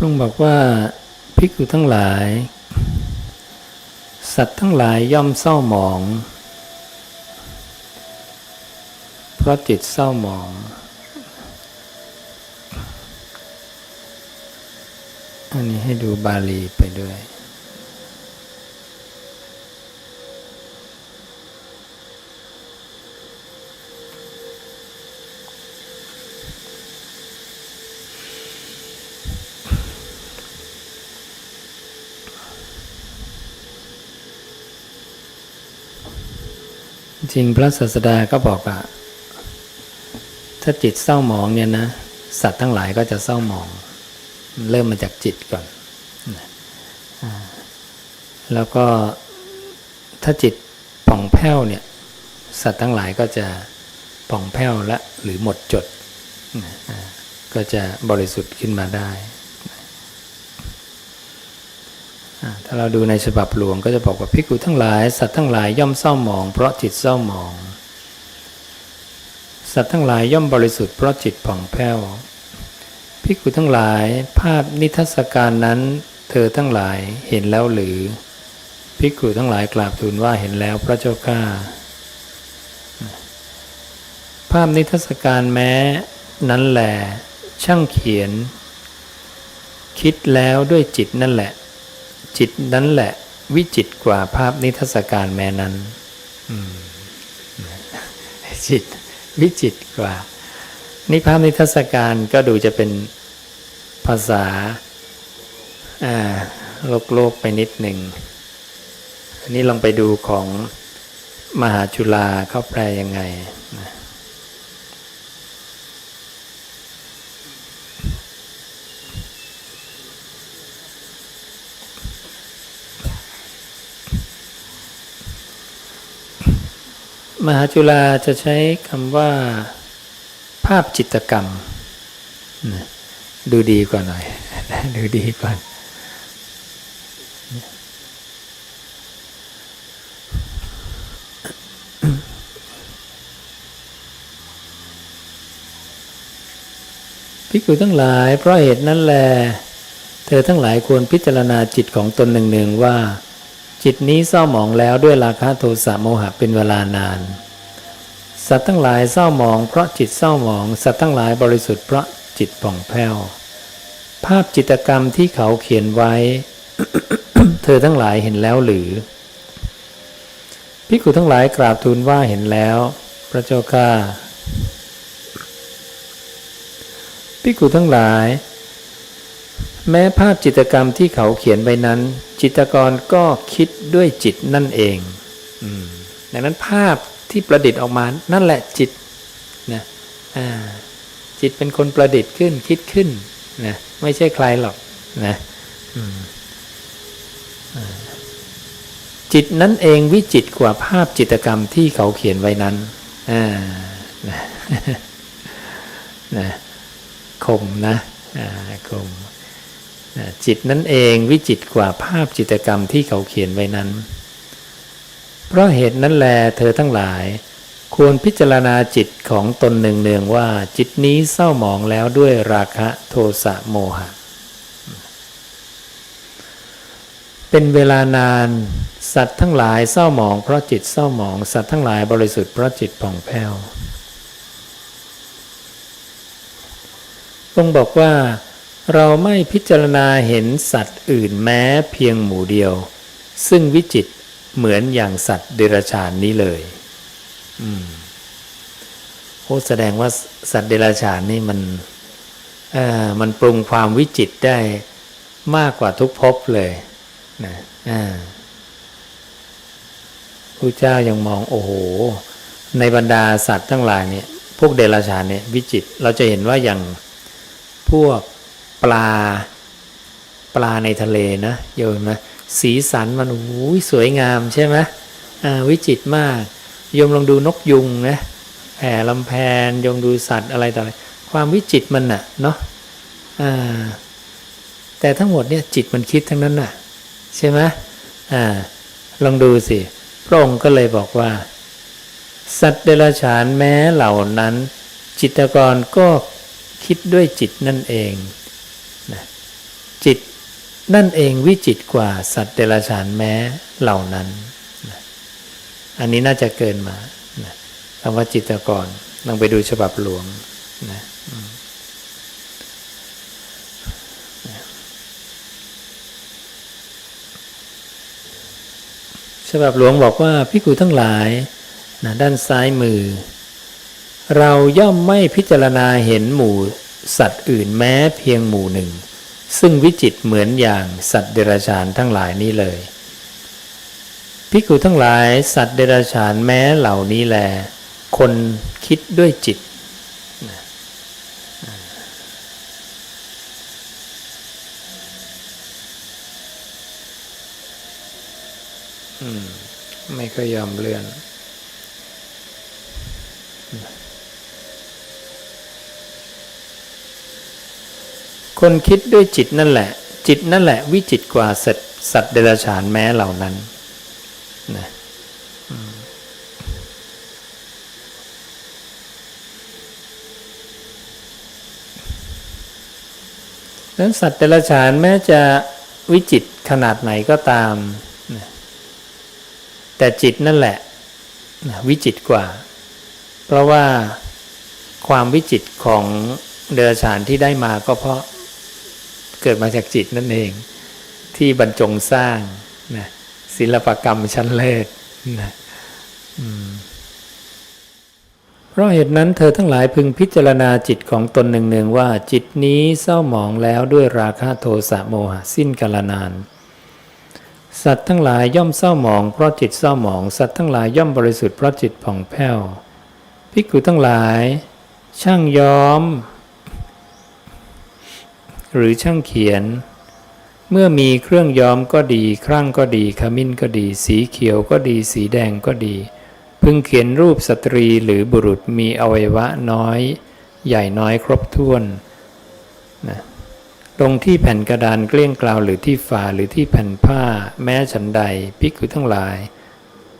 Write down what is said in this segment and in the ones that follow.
พระองค์บอกว่าภิกษุทั้งหลาย สัตว์ทั้งหลายย่อมเศร้าหมอง เพราะจิตเศร้าหมอง อันนี้ให้ดูบาลีไปด้วย จริงพระศาสดาก็บอกว่าถ้าจิตเศร้าหมองเนี่ยนะสัตว์ทั้งหลายก็จะเศร้าหมอง เริ่มมาจากจิตก่อนแล้วก็ถ้าจิตผ่องแผ้วเนี่ย สัตว์ทั้งหลายก็จะผ่องแผ้วและหรือหมดจด ก็จะบริสุทธิ์ขึ้นมาได้อ่า ถ้าเราดูในฉบับหลวงก็จะบอกว่าพิกุทั้งหลาย สัตว์ทั้งหลายย่อมเศร้าหมอง เพราะจิตเศร้าหมอง สัตว์ทั้งหลายย่อมบริสุทธิ์เพราะจิตผ่องแผ้วพิกุทั้งหลาย ภาพนิทรรศการนั้น เธอทั้งหลายเห็นแล้วหรือ พิกุทั้งหลายกราบทูลว่าเห็นแล้วพระเจ้าข้าภาพนิทรรศการแม้นั้นแหละช่างเขียน คิดแล้วด้วยจิตนั่นแหละ จิตนั้นแหละ วิจิตกว่าภาพนิทรรศการแม้นั้นจิตวิจิตกว่านี่ภาพนิทรรศการก็ดูจะเป็นภาษาโลกโลกไปนิดหนึ่งอันนี้ลองไปดูของมหาจุฬาเขาแปลยังไงนะ มหาจุฬาจะใช้คำว่า ภาพจิตกรรม ดูดีกว่าหน่อย ดูดีกว่าภิกษุทั้งหลาย เพราะเหตุนั้นแล เธอทั้งหลายควรพิจารณาจิตของตนหนึ่งๆว่า จิตนี้เศร้าหมองแล้วด้วยราคะโทสะโมหะเป็นเวลานาน สัตว์ทั้งหลายเศร้าหมองเพราะจิตเศร้าหมอง สัตว์ทั้งหลายบริสุทธิ์เพราะจิตผ่องแผ้ว ภาพจิตกรรมที่เขาเขียนไว้ เธอทั้งหลายเห็นแล้วหรือภิกษุทั้งหลายกราบทูลว่าเห็นแล้ว พระเจ้าข้าภิกษุทั้งหลาย แม้ภาพจิตกรรมที่เขาเขียนไว้นั้น จิตกรก็คิดด้วยจิตนั่นเองอดังนั้นภาพที่ประดิษฐ์ออกมานั่นแหละจิตนะจิตเป็นคนประดิษฐ์ขึ้นคิดขึ้นนะไม่ใช่ใครหรอกนะจิตนั่นเองวิจิตกว่าภาพจิตกรรมที่เขาเขียนไว้นั้นนะนะคมนะคม จิตนั่นเองวิจิตกว่าภาพจิตกรรมที่เขาเขียนไว้นั้น เพราะเหตุนั้นแลเธอทั้งหลาย ควรพิจารณาจิตของตนเนืองๆว่าจิตนี้เศร้าหมองแล้วด้วยราคะโทสะโมหะ เป็นเวลานาน สัตว์ทั้งหลายเศร้าหมองเพราะจิตเศร้าหมอง สัตว์ทั้งหลายบริสุทธิ์เพราะจิตผ่องแผ้วต้องบอกว่า เราไม่พิจารณาเห็นสัตว์อื่นแม้เพียงหมู่เดียว ซึ่งวิจิตเหมือนอย่างสัตว์เดรัจฉานนี้เลย อืมโอ้แสดงว่าสัตว์เดรัจฉานนี่มันเอ่อมันปรุงความวิจิตได้มากกว่าทุกภพเลยนะอ่าพระเจ้ายังมองโอ้โห ในบรรดาสัตว์ทั้งหลายเนี่ย พวกเดรัจฉานเนี่ยวิจิตเราจะเห็นว่าอย่างพวก ปลา ปลาในทะเลนะโยมนะสีสันมันโอ้ยสวยงามใช่ไหมวิจิตมากโยมลองดูนกยุงนะแผ่ลำแพนโยมดูสัตว์อะไรต่ออะไรความวิจิตมันน่ะเนาะแต่ทั้งหมดเนี่ยจิตมันคิดทั้งนั้นน่ะใช่ไหมอลองดูสิพระองค์ก็เลยบอกว่า สัตว์เดรัจฉานแม้เหล่านั้น จิตกรก็คิดด้วยจิตนั่นเอง นะจิตนั่นเองวิจิตกว่าสัตว์เดรัจฉานแม้เหล่านั้นนะอันนี้น่าจะเกินมานะคำว่าจิตรกรลองไปดูฉบับหลวงนะฉบับหลวงบอกว่าพิกุทั้งหลายนะด้านซ้ายมือ เราย่อมไม่พิจารณาเห็นหมู่ สัตว์อื่นแม้เพียงหมู่หนึ่ง ซึ่งวิจิตเหมือนอย่างสัตว์เดรัจฉานทั้งหลายนี้เลยพิกุทั้งหลายสัตว์เดรัจฉานแม้เหล่านี้แล คนคิดด้วยจิตนะอืมไม่ก็ยอมเลื่อน คนคิดด้วยจิตนั่นแหละ จิตนั่นแหละวิจิตกว่าสัตว์สัตว์เดรัจฉานแม้เหล่านั้นนะนั้นสัตว์เดรัจฉานแม้จะวิจิตขนาดไหนก็ตาม แต่จิตนั่นแหละวิจิตกว่า เพราะว่าความวิจิตของเดรัจฉานที่ได้มาก็เพราะ เกิดมาจากจิตนั่นเอง ที่บรรจงสร้างนะศิลปกรรมชั้นเลิศนะเพราะเหตุนั้นเธอทั้งหลายพึงพิจารณาจิตของตนหนึ่งๆว่าจิตนี้เศร้าหมองแล้วด้วยราคะโทสะโมหะสิ้นกาลนาน สัตว์ทั้งหลายย่อมเศร้าหมองเพราะจิตเศร้าหมองสัตว์ทั้งหลายย่อมบริสุทธิ์เพราะจิตผ่องแผ้วภิกขุทั้งหลาย ช่างย้อม หรือช่างเขียน เมื่อมีเครื่องย้อมก็ดี ครั่งก็ดี ขมิ้นก็ดี สีเขียวก็ดี สีแดงก็ดี พึงเขียนรูปสตรีหรือบุรุษมีอวัยวะน้อย ใหญ่น้อยครบถ้วนนะลงที่แผ่นกระดานเกลี้ยงกล่าวหรือที่ฝาหรือที่แผ่นผ้า แม้ฉันใดภิกขุทั้งหลาย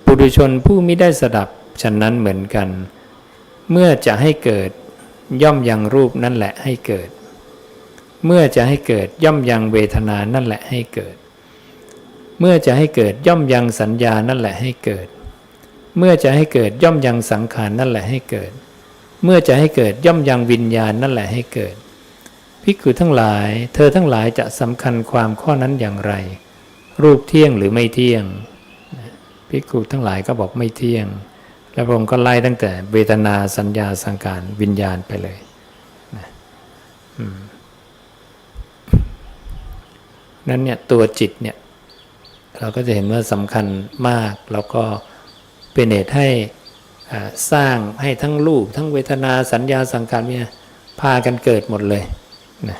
ปุถุชนผู้ไม่ได้สดับฉันนั้นเหมือนกัน เมื่อจะให้เกิดย่อมยังรูปนั่นแหละให้เกิด เมื่อจะให้เกิดย่อมยังเวทนานั่นแหละให้เกิด เมื่อจะให้เกิดย่อมยังสัญญานั่นแหละให้เกิด เมื่อจะให้เกิดย่อมยังสังขารนั่นแหละให้เกิด เมื่อจะให้เกิดย่อมยังวิญญาณนั่นแหละให้เกิดภิกขุทั้งหลาย เธอทั้งหลายจะสำคัญความข้อนั้นอย่างไร รูปเที่ยงหรือไม่เที่ยงภิกขุทั้งหลายก็บอกไม่เที่ยง แล้วพระองค์ก็ไล่ตั้งแต่เวทนาสัญญาสังขารวิญญาณไปเลยนะอืม นั้นเนี่ยตัวจิตเนี่ยเราก็จะเห็นว่าสำคัญมาก แล้วก็เป็นเหตุให้สร้างให้ทั้งรูป ทั้งเวทนาสัญญาสังขารเนี่ยพากันเกิดหมดเลยนะ